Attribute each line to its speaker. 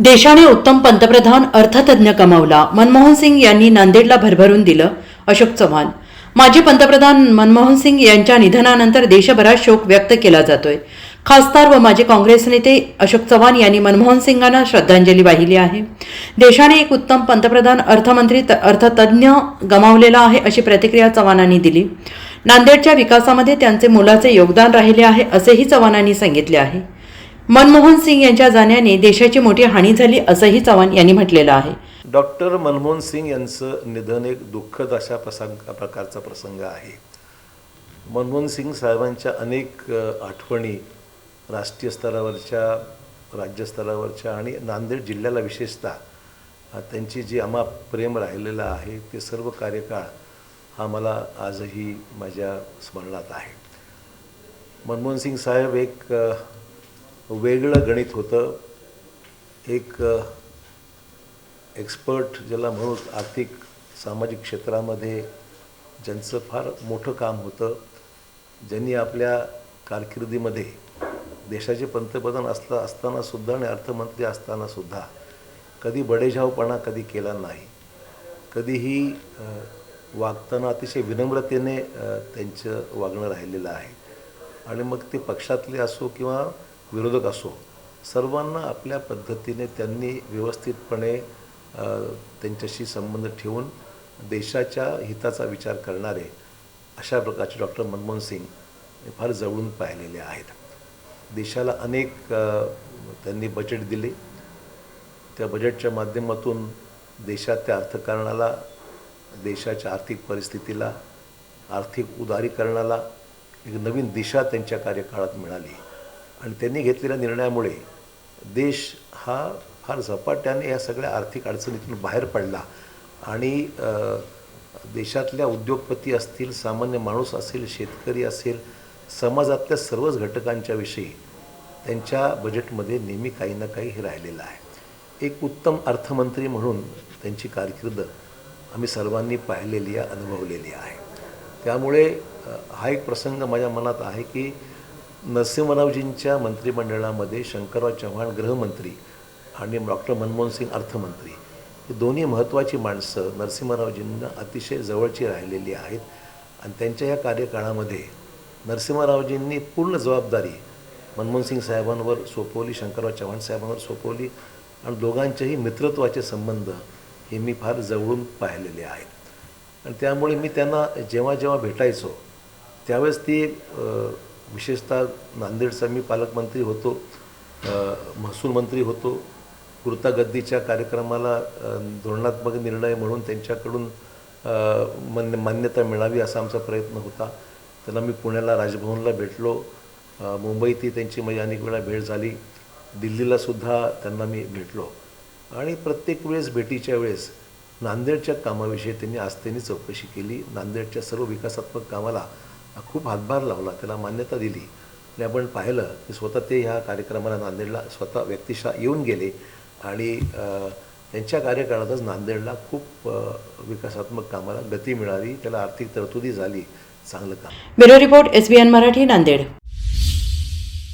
Speaker 1: देशाने उत्तम पंतप्रधान अर्थतज्ञ कमावला. मनमोहन सिंग यांनी नांदेडला भरभरून दिलं अशोक चव्हाण. माजी पंतप्रधान मनमोहन सिंग यांच्या निधनानंतर देशभरात शोक व्यक्त केला जातोय. खासदार व माजी काँग्रेस नेते अशोक चव्हाण यांनी मनमोहन सिंगांना श्रद्धांजली वाहिली आहे. देशाने एक उत्तम पंतप्रधान अर्थमंत्री त- अर्थतज्ञ गमावलेला आहे अशी प्रतिक्रिया चव्हाणांनी दिली. नांदेडच्या विकासामध्ये त्यांचे मोलाचे योगदान राहिले आहे असेही चव्हाणांनी सांगितले आहे. मनमोहन सिंग यांच्या जाण्याने देशाची मोठी हानी झाली असंही चव्हाण यांनी म्हटलेलं आहे.
Speaker 2: डॉक्टर मनमोहन सिंग यांचं निधन एक दुःखद अशा प्रसंग प्रकारचा प्रसंग आहे. मनमोहन सिंग साहेबांच्या अनेक आठवणी राष्ट्रीय स्तरावरच्या राज्यस्तरावरच्या आणि नांदेड जिल्ह्याला विशेषतः त्यांची जी आम्हा प्रेम राहिलेलं आहे ते सर्व कार्यकाळ हा मला आजही माझ्या स्मरणात आहे. मनमोहन सिंग साहेब एक वेगळं गणित होतं. एक एक्सपर्ट ज्याला म्हणू आर्थिक सामाजिक क्षेत्रामध्ये ज्यांचं फार मोठं काम होतं ज्यांनी आपल्या कारकिर्दीमध्ये देशाचे पंतप्रधान असला असतानासुद्धा आणि अर्थमंत्री असतानासुद्धा कधी बडेजावपणा कधी केला नाही. कधीही वागताना अतिशय विनम्रतेने त्यांचं वागणं राहिलेलं आहे. आणि मग ते पक्षातले असो किंवा विरोधक असो सर्वांना आपल्या पद्धतीने त्यांनी व्यवस्थितपणे त्यांच्याशी संबंध ठेवून देशाच्या हिताचा विचार करणारे अशा प्रकारचे डॉक्टर मनमोहन सिंग हे फार जवळून पाहिलेले आहेत. देशाला अनेक त्यांनी बजेट दिले. त्या बजेटच्या माध्यमातून देशाच्या अर्थकारणाला देशाच्या आर्थिक परिस्थितीला आर्थिक उदारीकरणाला एक नवीन दिशा त्यांच्या कार्यकाळात मिळाली. आणि त्यांनी घेतलेल्या निर्णयामुळे देश हा फार झपाट्याने या सगळ्या आर्थिक अडचणीतून बाहेर पडला. आणि देशातल्या उद्योगपती असतील सामान्य माणूस असेल शेतकरी असेल समाजातल्या सर्वच घटकांच्या विषयी त्यांच्या बजेटमध्ये नेहमी काही ना काही हे राहिलेलं आहे. एक उत्तम अर्थमंत्री म्हणून त्यांची कारकीर्द आम्ही सर्वांनी पाहिलेली आहे अनुभवलेली आहे. त्यामुळे हा एक प्रसंग माझ्या मनात आहे की नरसिंहरावजींच्या मंत्रिमंडळामध्ये शंकरराव चव्हाण गृहमंत्री आणि डॉक्टर मनमोहन सिंग अर्थमंत्री. ही दोन्ही महत्त्वाची माणसं नरसिंहरावजींना अतिशय जवळची राहिलेली आहेत आणि त्यांच्या या कार्यकाळामध्ये नरसिंहरावजींनी पूर्ण जबाबदारी मनमोहन सिंग साहेबांवर सोपवली शंकरराव चव्हाण साहेबांवर सोपवली आणि दोघांचेही मित्रत्वाचे संबंध हे मी फार जवळून पाहिलेले आहेत. आणि त्यामुळे मी त्यांना जेव्हा जेव्हा भेटायचो त्यावेळेस ती विशेषतः नांदेडचा मी पालकमंत्री होतो महसूल मंत्री होतो. कृतागद्दीच्या कार्यक्रमाला धोरणात्मक निर्णय म्हणून त्यांच्याकडून मान्य मान्यता मिळावी असा आमचा प्रयत्न होता. त्यांना मी पुण्याला राजभवनला भेटलो. मुंबई मुंबईतही त्यांची माझी अनेक वेळा भेट झाली. दिल्लीला सुद्धा त्यांना मी भेटलो. आणि प्रत्येक वेळेस भेटीच्या वेळेस नांदेडच्या कामाविषयी त्यांनी आस्थेने चौकशी केली. नांदेडच्या सर्व विकासात्मक कामाला खूप हातभार लावला त्याला मान्यता दिली. आणि आपण पाहिलं की स्वतः ते ह्या कार्यक्रमाला नांदेडला स्वतः व्यक्तिशः येऊन गेले आणि त्यांच्या कार्यकाळातच नांदेडला खूप विकासात्मक कामाला गती मिळाली त्याला आर्थिक तरतुदी झाली चांगलं काम.
Speaker 1: Bureau report SBN Marathi Nanded.